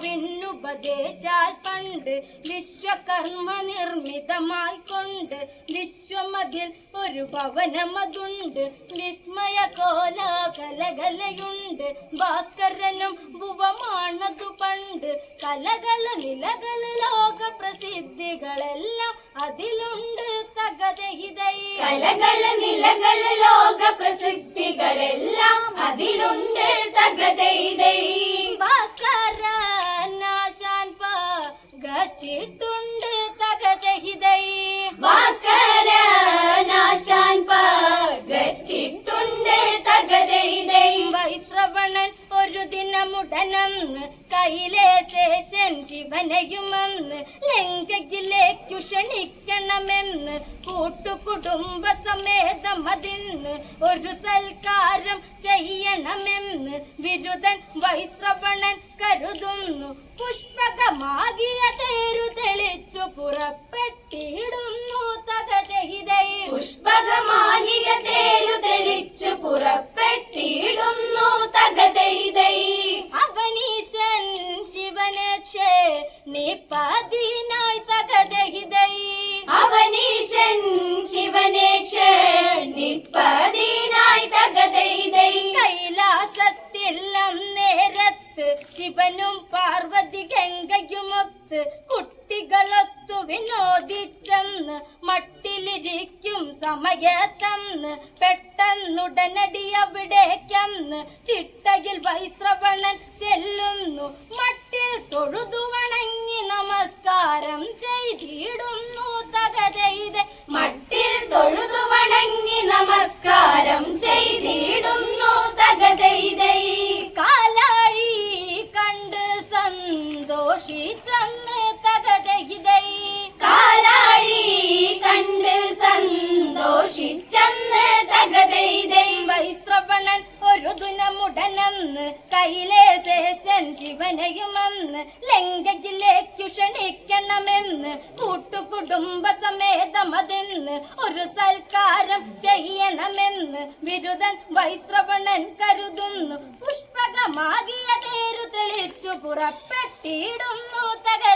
ബ്രഹ്മാവിനുപദേശാൽ പണ്ട് വിശ്വകർമ്മ നിർമ്മിതമായി കൊണ്ട് വിശ്വമതിൽ ഒരു ഭവനമതുണ്ട്. വിസ്മയ കോലാകലകലയുണ്ട്. ഭാസ്കരനും ഭുവമാണതു പണ്ട്. കലകൾ നിലകൾ ലോക പ്രസിദ്ധികളെല്ലാം അതിലുണ്ട് തകതഹിതൈ കലകൾ നിലകൾ ലോക പ്രസിദ്ധികളെല്ലാം അതിലുണ്ട് തകതൈതൈ കയ്യിലേ ശേഷൻ ശിവനെയുമെന്ന് ലങ്കയിലേക്കു ക്ഷണിക്കണമെന്ന് കൂട്ടുകുടുംബ സമേതം അതിന്ന് ഒരു സൽക്കാരം ചെയ്യണമെന്ന് വിരുദൻ വൈശ്രവണൻ കരുതുന്നു. പുഷ്പകമാകിയ തേരു തെളിച്ചു പുറപ്പെട്ടിടുന്നു തകതഹിതൈ പുഷ്പകമാലിയ നിപ്പതിനായി തകതഹിതൈ അവനീശൻ ശിവനെ ക്ഷണിപ്പതിനായി തകതൈതൈ കൈലാസത്തിൽ നേരത്ത് ശിവനും പാർവതി ഗംഗയുമൊത്ത് കുട്ടികളൊത്തു വിനോദിച്ചെന്ന് മട്ടിലിരിക്കും സമയത്തന്ന് പെട്ടെന്നുടനടി അവിടേക്കെന്ന് ചിട്ടയിൽ വൈശ്രവണൻ ചെല്ലുന്നു മട്ടിൽ തൊഴുതു വണങ്ങി നമസ്കാരം ചെയ്തിടുന്നു തകതൈതെ മട്ടിൽ തൊഴുതു വണങ്ങി നമസ്കാരം ചെയ്തിടുന്നു തകതൈതൈ കാലാഴി കണ്ട് സന്തോഷിച്ചെന്ന് തകതൈതൈ കാലാഴി കണ്ട് സന്തോഷിച്ചെന്ന് തകതൈതൈ വൈശ്രവണൻ ഒരു ദുനമുടനെന്ന് കയ്യിലെ ശേഷൻ ശിവനയുമെന്ന് ലങ്കയിലേക്കു ക്ഷണിക്കണമെന്ന് കൂട്ടുകുടുംബ സമേതം അതിന്ന് ഒരു സൽക്കാരം ചെയ്യണമെന്ന് ബിരുദൻ വൈശ്രവണൻ കരുതുന്നു. പുഷ്പകമാകിയ തേരു തെളിച്ചു പുറപ്പെട്ടിടുന്നു തകതഹിതൈ